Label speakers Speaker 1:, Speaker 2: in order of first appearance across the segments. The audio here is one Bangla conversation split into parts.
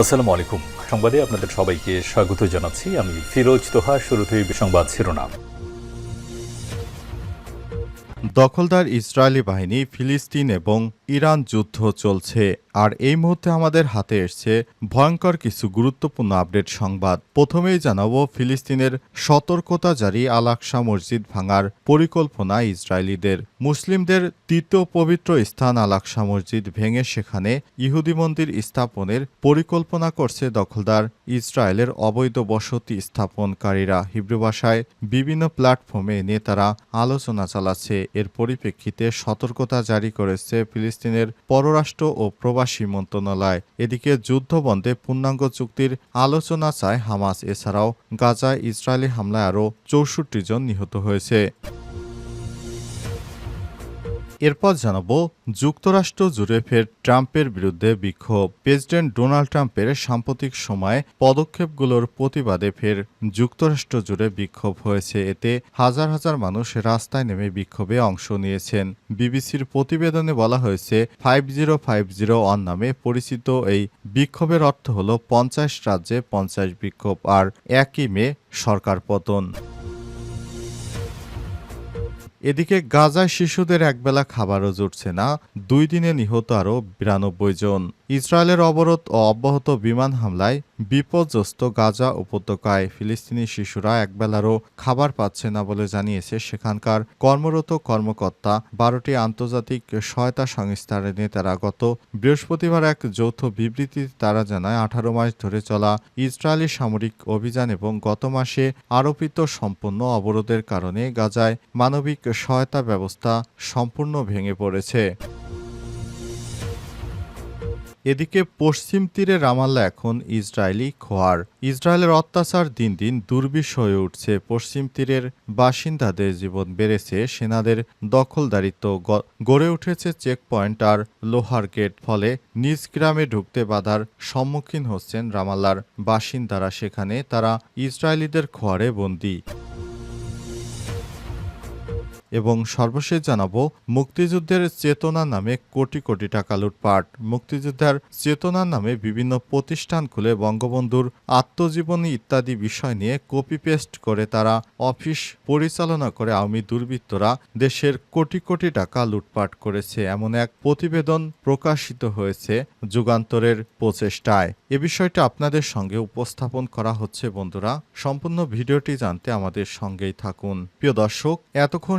Speaker 1: আসসালামু আলাইকুম সংবাদে আপনাদের সবাইকে স্বাগত জানাচ্ছি। আমি ফিরোজ তোহা শুরুতেই সংবাদ শিরোনাম।
Speaker 2: দখলদার ইসরায়েলি বাহিনী ফিলিস্তিন এবং ইরান যুদ্ধ চলছে। আর এই মুহূর্তে আমাদের হাতে এসছে ভয়ঙ্কর কিছু গুরুত্বপূর্ণ আপডেট সংবাদ। প্রথমেই জানাব ফিলিস্তিনের সতর্কতা জারি আল আকসা মসজিদ ভাঙার পরিকল্পনা ইসরায়েলিদের। মুসলিমদের তৃতীয় পবিত্র স্থান আল আকসা মসজিদ ভেঙে সেখানে ইহুদি মন্দির স্থাপনের পরিকল্পনা করছে দখলদার ইসরায়েলের অবৈধ বসতি স্থাপনকারীরা। হিব্রু ভাষায় বিভিন্ন প্ল্যাটফর্মে নেতারা আলোচনা চালাচ্ছে। এর পরিপ্রেক্ষিতে সতর্কতা জারি করেছে ফিলিস্তিনের পররাষ্ট্র ও প্রবাসী মন্ত্রণালয়। এদিকে যুদ্ধবন্ধে পূর্ণাঙ্গ চুক্তির আলোচনা চায় হামাস। এছাড়াও গাজায় ইসরায়েলি হামলায় আরও চৌষট্টি জন নিহত হয়েছে। এরপর জানাব, যুক্তরাষ্ট্র জুড়ে ফের ট্রাম্পের বিরুদ্ধে বিক্ষোভ। প্রেসিডেন্ট ডোনাল্ড ট্রাম্পের সাম্প্রতিক সময়ে পদক্ষেপগুলোর প্রতিবাদে ফের যুক্তরাষ্ট্র জুড়ে বিক্ষোভ হয়েছে। এতে হাজার হাজার মানুষ রাস্তায় নেমে বিক্ষোভে অংশ নিয়েছেন। বিবিসির প্রতিবেদনে বলা হয়েছে, five zero five zero one নামে পরিচিত এই বিক্ষোভের অর্থ হল পঞ্চাশ রাজ্যে পঞ্চাশ বিক্ষোভ, আর একই মে সরকার পতন। এদিকে গাজায় শিশুদের একবেলা খাবারও জুটছে না দুই দিনে নিহত আরও বিরানব্বই জন। ইসরায়েলের অবরোধ ও অব্যাহত বিমান হামলায় বিপর্যস্ত গাজা উপত্যকায় ফিলিস্তিনি শিশুরা একবেলারও খাবার পাচ্ছে না বলে জানিয়েছে সেখানকার কর্মরত কর্মকর্তা। বারোটি আন্তর্জাতিক সহায়তা সংস্থার নেতারা গত বৃহস্পতিবার এক যৌথ বিবৃতিতে তারা জানায়, আঠারো মাস ধরে চলা ইসরায়েলি সামরিক অভিযান এবং গত মাসে আরোপিত সম্পন্ন অবরোধের কারণে গাজায় মানবিক সহায়তা ব্যবস্থা সম্পূর্ণ ভেঙে পড়েছে। এদিকে পশ্চিম তীরে রামাল্লা এখন ইসরায়েলি খোয়ার। ইসরায়েলের অত্যাচার দিন দিন দুর্বিষ হয়ে উঠছে। পশ্চিম তীরের বাসিন্দাদের জীবন বেড়েছে। সেনাদের দখলদারিত্ব গড়ে উঠেছে চেকপয়েন্ট আর লোহার গেট ফলে নিজ গ্রামে ঢুকতে বাধার সম্মুখীন হচ্ছেন রামাল্লার বাসিন্দারা। সেখানে তারা ইসরায়েলিদের খোয়ারে বন্দী। এবং সর্বশেষ জানাব, মুক্তিযুদ্ধের চেতনা নামে কোটি কোটি টাকা লুটপাট। মুক্তিযোদ্ধার চেতনা নামে বিভিন্ন প্রতিষ্ঠান খুলে বঙ্গবন্ধুর আত্মজীবনী ইত্যাদি বিষয় নিয়ে কপি পেস্ট করে তারা অফিস পরিচালনা করে আওয়ামী দুর্বৃত্তরা দেশের কোটি কোটি টাকা লুটপাট করেছে এমন এক প্রতিবেদন প্রকাশিত হয়েছে যুগান্তরের প্রচেষ্টায়। এ বিষয়টা আপনাদের সঙ্গে উপস্থাপন করা হচ্ছে বন্ধুরা। সম্পূর্ণ ভিডিওটি জানতে আমাদের সঙ্গেই থাকুন। প্রিয় দর্শক, এতক্ষণ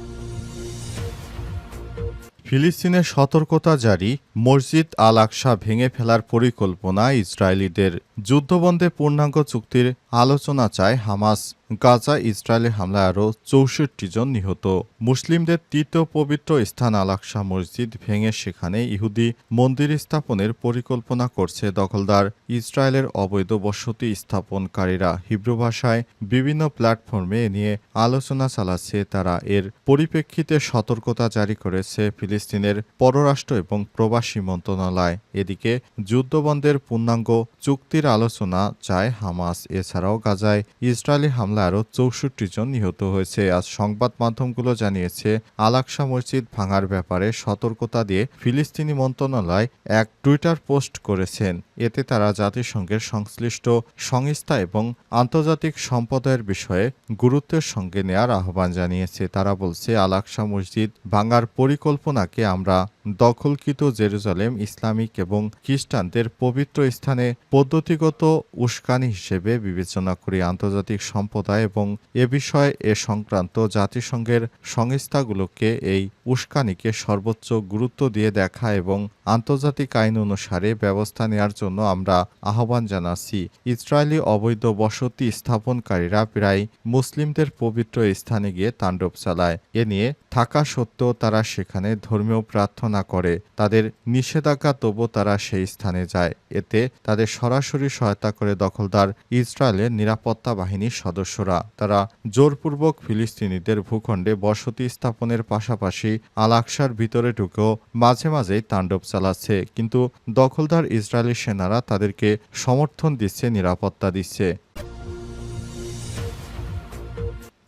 Speaker 2: ফিলিস্তিনের সতর্কতা জারি, মসজিদ আল আকসা ভেঙে ফেলার পরিকল্পনা ইসরায়েলিদের। যুদ্ধবন্ধে পূর্ণাঙ্গ চুক্তির আলোচনা চায় হামাস। গাজা ইসরায়েলি হামলায় আরও চৌষট্টি জন নিহত। মুসলিমদের তৃতীয় পবিত্র স্থান আল আকসা মসজিদ ভেঙে সেখানে ইহুদি মন্দির স্থাপনের পরিকল্পনা করছে দখলদার। ইসরায়েলের অবৈধ বসতি স্থাপনকারীরা হিব্রু ভাষায় বিভিন্ন প্ল্যাটফর্মে নিয়ে আলোচনা চালাচ্ছে তারা। এর পরিপ্রেক্ষিতে সতর্কতা জারি করেছে ফিলিস্তিনের পররাষ্ট্র এবং প্রবাসী মন্ত্রণালয়। এদিকে যুদ্ধবন্ধের পূর্ণাঙ্গ চুক্তির আলোচনা চায় হামাস। এছাড়াও গাজায় ইসরায়েলি হামলায় আরও চৌষট্টি জন নিহত হয়েছে। আজ সংবাদ মাধ্যমগুলো জানিয়েছে আলাকসা মসজিদ ভাঙার ব্যাপারে সতর্কতা দিয়ে ফিলিস্তিনি মন্ত্রণালয় এক টুইটার পোস্ট করেছেন। এতে তারা জাতিসংঘের সংশ্লিষ্ট সংস্থা এবং আন্তর্জাতিক সম্প্রদায়ের বিষয়ে গুরুত্বের সঙ্গে নেয়ার আহ্বান জানিয়েছে। তারা বলছে আলাকসা মসজিদ ভাঙার পরিকল্পনাকে আমরা দখলকৃত জেরুজালেম, ইসলামিক এবং খ্রিস্টানদের পবিত্র স্থানে পদ্ধতিগত উস্কানি হিসেবে বিবেচনা করি আন্তর্জাতিক সম্প্রদায় এবং এ বিষয়ে এ সংক্রান্ত জাতিসংঘের সংস্থাগুলোকে এই উস্কানিকে সর্বোচ্চ গুরুত্ব দিয়ে দেখা এবং আন্তর্জাতিক আইন অনুসারে ব্যবস্থা নেওয়ার জন্য আমরা আহ্বান জানাচ্ছি। ইসরায়েলি অবৈধ বসতি স্থাপনকারীরা প্রায় মুসলিমদের পবিত্র স্থানে গিয়ে তাণ্ডব চালায়। এ নিয়ে থাকা সত্ত্বেও তারা সেখানে ধর্মীয় প্রার্থনা ঘোষণা করে, তাদের নিষেধাজ্ঞা তবু তারা সেই স্থানে যায়। এতে তাদের সরাসরি সহায়তা করে দখলদার ইসরায়েলের নিরাপত্তা বাহিনীর সদস্যরা। তারা জোরপূর্বক ফিলিস্তিনিদের ভূখণ্ডে বসতি স্থাপনের পাশাপাশি আল আকসার ভিতরে ঢুকেও মাঝে মাঝেই তাণ্ডব চালাচ্ছে। কিন্তু দখলদার ইসরায়েলি সেনারা তাদেরকে সমর্থন দিচ্ছে, নিরাপত্তা দিচ্ছে।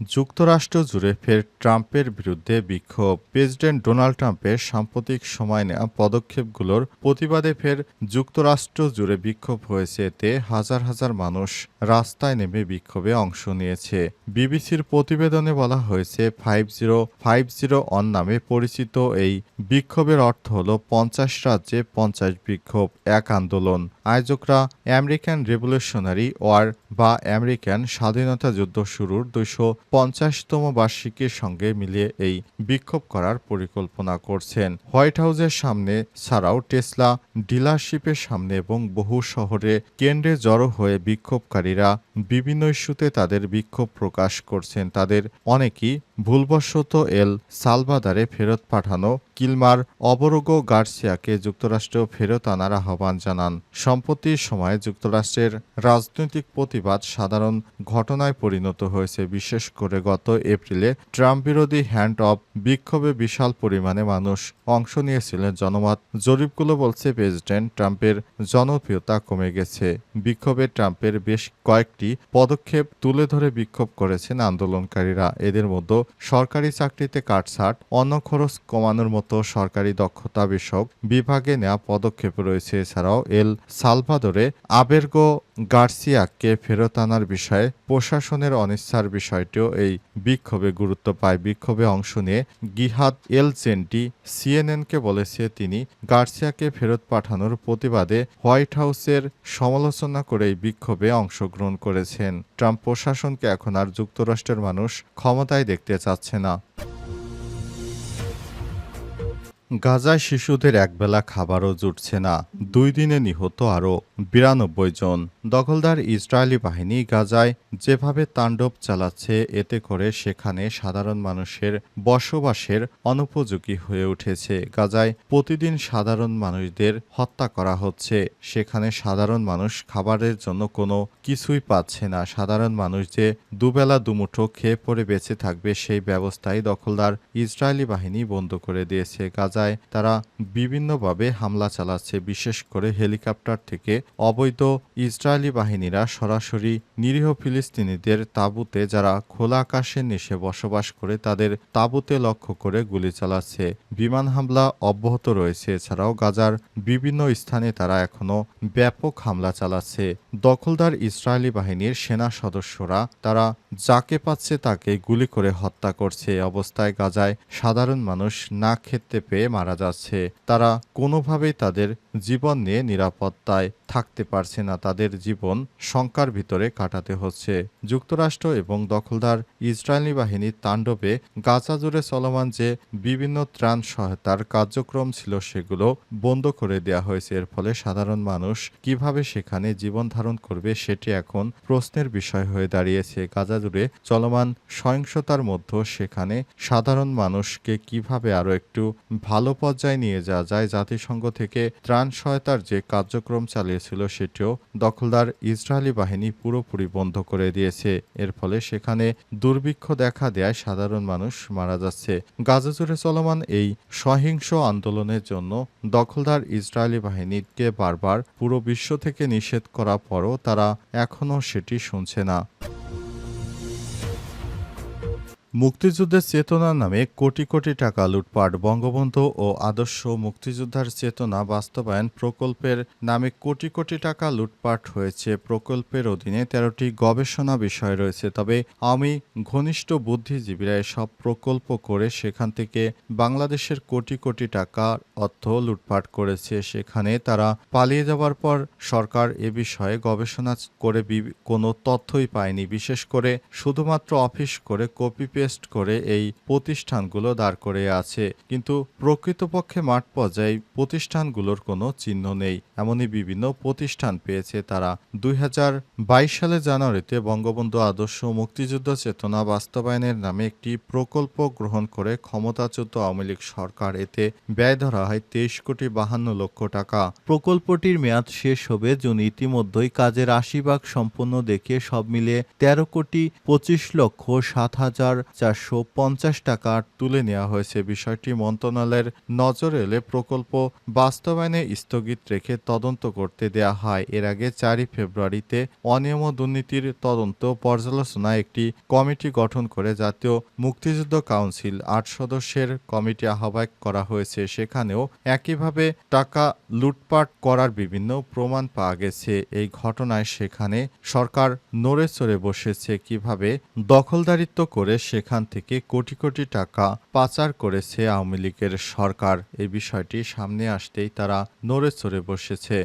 Speaker 2: যুক্তরাষ্ট্র জুড়ে ফের ট্রাম্পের বিরুদ্ধে বিক্ষোভ। প্রেসিডেন্ট ডোনাল্ড ট্রাম্পের সাম্প্রতিক সময় নেওয়া পদক্ষেপগুলোর প্রতিবাদে ফের যুক্তরাষ্ট্র জুড়ে বিক্ষোভ হয়েছে। এতে হাজার হাজার মানুষ রাস্তায় নেমে বিক্ষোভে অংশ নিয়েছে। বিবিসির প্রতিবেদনে বলা হয়েছে, five zero five zero one নামে পরিচিত এই বিক্ষোভের অর্থ হল পঞ্চাশ রাজ্যে পঞ্চাশ বিক্ষোভ, এক আন্দোলন। আয়োজকরা আমেরিকান রেভলিউশনারি ওয়ার বা আমেরিকান স্বাধীনতা যুদ্ধ শুরুর দুইশো পঞ্চাশতম বার্ষিকীর সঙ্গে মিলিয়ে এই বিক্ষোভ করার পরিকল্পনা করছেন। হোয়াইট হাউসের সামনে ছাড়াও টেসলা ডিলারশিপের সামনে এবং বহু শহরে কেন্দ্রে জড়ো হয়ে বিক্ষোভকারীরা বিভিন্ন ইস্যুতে তাদের বিক্ষোভ প্রকাশ করছেন। তাদের অনেকেই ভুলবশত এল সালভাদারে ফেরত পাঠানো কিলমার অবরোগো গার্সিয়াকে যুক্তরাষ্ট্র ফেরত আনার আহ্বান জানান। সম্প্রতির সময়ে যুক্তরাষ্ট্রের রাজনৈতিক প্রতিবাদ সাধারণ ঘটনায় পরিণত হয়েছে। বিশেষ করে গত এপ্রিলে ট্রাম্প বিরোধী হ্যান্ড অফ বিক্ষোভে বিশাল পরিমাণে মানুষ অংশ নিয়েছিলেন। জনমত জরিপগুলো বলছে, প্রেসিডেন্ট ট্রাম্পের জনপ্রিয়তা কমে গেছে। বিক্ষোভে ট্রাম্পের বেশ কয়েকটি পদক্ষেপ তুলে ধরে বিক্ষোভ করেছেন আন্দোলনকারীরা। এদের মধ্যে সরকারি চাকরিতে কাটছাট, অন্য খরচ কমানোর মতো সরকারি দক্ষতা বিষয়ক বিভাগে নেওয়া পদক্ষেপ রয়েছে। এছাড়াও এল সালভাদোরে আবেরগো গার্সিয়াকে ফেরত আনার বিষয়ে প্রশাসনের অনিচ্ছার বিষয়টিও এই বিক্ষোভে গুরুত্ব পায়। বিক্ষোভে অংশ নিয়ে গিহাদ এল জেন্টি সিএনএনকে বলেছে, তিনি গার্সিয়াকে ফেরত পাঠানোর প্রতিবাদে হোয়াইট হাউসের সমালোচনা করে এই বিক্ষোভে অংশগ্রহণ করেছেন। ট্রাম্প প্রশাসনকে এখন আর যুক্তরাষ্ট্রের মানুষ ক্ষমতায় দেখতে চাচ্ছে না। গাজায় শিশুদের একবেলা খাবারও জুটছে না। দুই দিনে নিহত আরও বিরানব্বই জন। দখলদার ইসরায়েলি বাহিনী গাজায় যেভাবে তাণ্ডব চালাচ্ছে, এতে করে সেখানে সাধারণ মানুষের বসবাসের অনুপযোগী হয়ে উঠেছে। গাজায় প্রতিদিন সাধারণ মানুষদের হত্যা করা হচ্ছে। সেখানে সাধারণ মানুষ খাবারের জন্য কোনো কিছুই পাচ্ছে না। সাধারণ মানুষ যে দুবেলা দুমুঠো খেয়ে পড়ে বেঁচে থাকবে, সেই ব্যবস্থাই দখলদার ইসরায়েলি বাহিনী বন্ধ করে দিয়েছে। গাজায় তারা বিভিন্নভাবে হামলা চালাচ্ছে, বিশেষ করে হেলিকপ্টার থেকে। অবৈধ ইসরায়েলি বাহিনীরা সরাসরি নিরীহ ফিলিস্তিনিদের তাঁবুতে, যারা খোলা আকাশের নিচে বসবাস করে, তাদের তাঁবুতে লক্ষ্য করে গুলি চালাচ্ছে। বিমান হামলা অব্যাহত রয়েছে। এছাড়াও গাজার বিভিন্ন স্থানে তারা এখনও ব্যাপক হামলা চালাচ্ছে। দখলদার ইসরায়েলি বাহিনীর সেনা সদস্যরা, তারা যাকে পাচ্ছে তাকে গুলি করে হত্যা করছে। অবস্থায় গাজায় সাধারণ মানুষ না খেতে পেয়ে মারা যাচ্ছে। তারা কোনোভাবেই তাদের জীবন নিয়ে নিরাপত্তায় থাকতে পারছে না। তাদের জীবন শঙ্কার ভিতরে কাটাতে হচ্ছে। যুক্তরাষ্ট্র এবং দখলদার ইসরায়েলি বাহিনীর তাণ্ডবে গাজা জুড়ে চলমান যে বিভিন্ন ত্রাণ সহায়তার কার্যক্রম ছিল, সেগুলো বন্ধ করে দেওয়া হয়েছে। এর ফলে সাধারণ মানুষ কীভাবে সেখানে জীবন ধারণ করবে, সেটি এখন প্রশ্নের বিষয় হয়ে দাঁড়িয়েছে। গাজা জুড়ে চলমান সহিংসতার মধ্যে সেখানে সাধারণ মানুষকে কীভাবে আরও একটু ভালো পর্যায়ে নিয়ে যাওয়া যায়। জাতিসংঘ থেকে ত্রাণ সহায়তার যে কার্যক্রম চালিয়েছিল সেটিও দখলদার ইসরায়েলি বাহিনী পুরোপুরি বন্ধ করে দিয়েছে। এর ফলে সেখানে দুর্ভিক্ষ দেখা দেয় সাধারণ মানুষ মারা যাচ্ছে। গাজা জুড়ে চলমান এই সহিংস আন্দোলনের জন্য দখলদার ইসরায়েলি বাহিনীকে বারবার পুরো বিশ্ব থেকে নিষেধ করার পরও তারা এখনও সেটি শুনছে না। মুক্তিযুদ্ধের চেতনা নামে কোটি কোটি টাকা লুটপাট, বঙ্গবন্ধু ও আদর্শ মুক্তিযোদ্ধার চেতনা বাস্তবায়ন প্রকল্পের নামে কোটি কোটি টাকা লুটপাট হয়েছে। প্রকল্পের অধীনে তেরোটি গবেষণা বিষয় রয়েছে। তবে আমি ঘনিষ্ঠ বুদ্ধিজীবীরা এসব প্রকল্প করে সেখান থেকে বাংলাদেশের কোটি কোটি টাকা অর্থ লুটপাট করেছে। সেখানে তারা পালিয়ে যাওয়ার পর সরকার এ বিষয়ে গবেষণা করে কোনো তথ্যই পায়নি। বিশেষ করে শুধুমাত্র অফিস করে কপি পেস্ট করে এই প্রতিষ্ঠানগুলো দাঁড় করে আছে। কিন্তু প্রকৃতপক্ষে মাঠ পর্যায়ে প্রতিষ্ঠানগুলোর কোনো চিহ্ন নেই। এমনই বিভিন্ন প্রতিষ্ঠান পেয়েছে তারা। দুই সালে জানুয়ারিতে বঙ্গবন্ধু আদর্শ মুক্তিযুদ্ধ চেতনা বাস্তবায়নের নামে একটি প্রকল্প গ্রহণ করে ক্ষমতাচ্যুত আওয়ামী লীগ সরকার। এতে ব্যয় ধরা হয় তেইশ কোটি বাহান্ন লক্ষ টাকা। প্রকল্পটির মেয়াদ শেষ হবে জুন। ইতিমধ্যেই কাজের আশি ভাগ সম্পন্ন দেখে সব মিলিয়ে তেরো কোটি পঁচিশ লক্ষ সাত হাজার চারশো পঞ্চাশ টাকা তুলে নেওয়া হয়েছে। বিষয়টি মন্ত্রণালয়ের নজর এলে প্রকল্প বাস্তবায়নে স্থগিত রেখে তদন্ত করতে দেয়া হয়। এর আগে চারই ফেব্রুয়ারিতে অনিয়ম দুর্নীতির তদন্ত পর্যালোচনায় একটি কমিটি গঠন করে জাতীয় মুক্তিযুদ্ধ কাউন্সিল আট সদস্যের কমিটি আহ্বায়ক করা হয়েছে। সেখানেও একইভাবে টাকা লুটপাট করার বিভিন্ন প্রমাণ পাওয়া গেছে। এই ঘটনায় সেখানে সরকার নড়ে চড়ে বসেছে। কীভাবে দখলদারিত্ব করে সেখান থেকে কোটি কোটি টাকা পাচার করেছে আওয়ামী লীগের সরকার। এই বিষয়টি সামনে আসতেই তারা নড়ে চড়ে বসেছে।